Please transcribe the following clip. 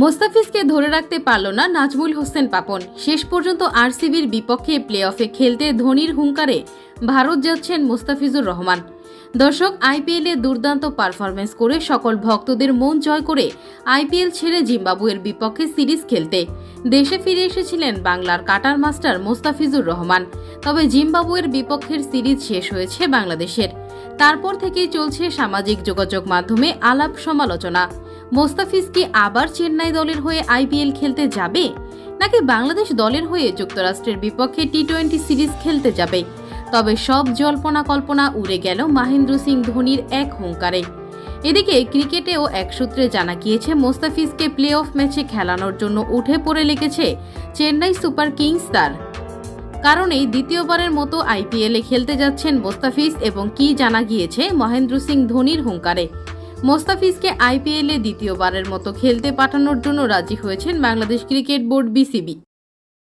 মোস্তাফিজকে ধরে রাখতে পারল না নাজমুল হোসেন পাপন। শেষ পর্যন্ত আরসিবির বিপক্ষে প্লে অফে খেলতে ধোনির হুঙ্কারে ভারত যাচ্ছেন মোস্তাফিজুর রহমান। দর্শক, আইপিএলে দুর্দান্ত পারফরমেন্স করে সকল ভক্তদের মন জয় করে আইপিএল ছেড়ে জিম্বাবুয়ের বিপক্ষে সিরিজ খেলতে। দেশে ফিরে এসেছিলেন বাংলার কাটার মাস্টার মোস্তাফিজুর রহমান। তবে জিম্বাবুয়ের বিপক্ষের সিরিজ শেষ হয়েছে বাংলাদেশের। তারপর থেকেই চলছে সামাজিক যোগাযোগ মাধ্যমে আলাপ সমালোচনা। মোস্তাফিজ কি আবার চেন্নাই দলের হয়ে আইপিএল খেলতে যাবে? নাকি বাংলাদেশ দলের হয়ে যুক্তরাষ্ট্রের বিপক্ষে টি টোয়েন্টি সিরিজ খেলতে যাবে? তবে সব জল্পনা কল্পনা উড়ে গেল মহেন্দ্র সিং ধোনির এক হুঙ্কারে। এদিকে ক্রিকেটেও এক সূত্রে জানা গিয়েছে, মোস্তাফিজকে প্লে অফ ম্যাচে খেলানোর জন্য উঠে পড়ে লেগেছে চেন্নাই সুপার কিংস তার। কারণেই দ্বিতীয়বারের মতো আইপিএলে খেলতে যাচ্ছেন মোস্তাফিজ এবং কি জানা গিয়েছে মহেন্দ্র সিং ধোনির হুঙ্কারে? মোস্তাফিজকে আইপিএলে দ্বিতীয়বারের মতো খেলতে পাঠানোর জন্য রাজি হয়েছেন বাংলাদেশ ক্রিকেট বোর্ড বিসিবি।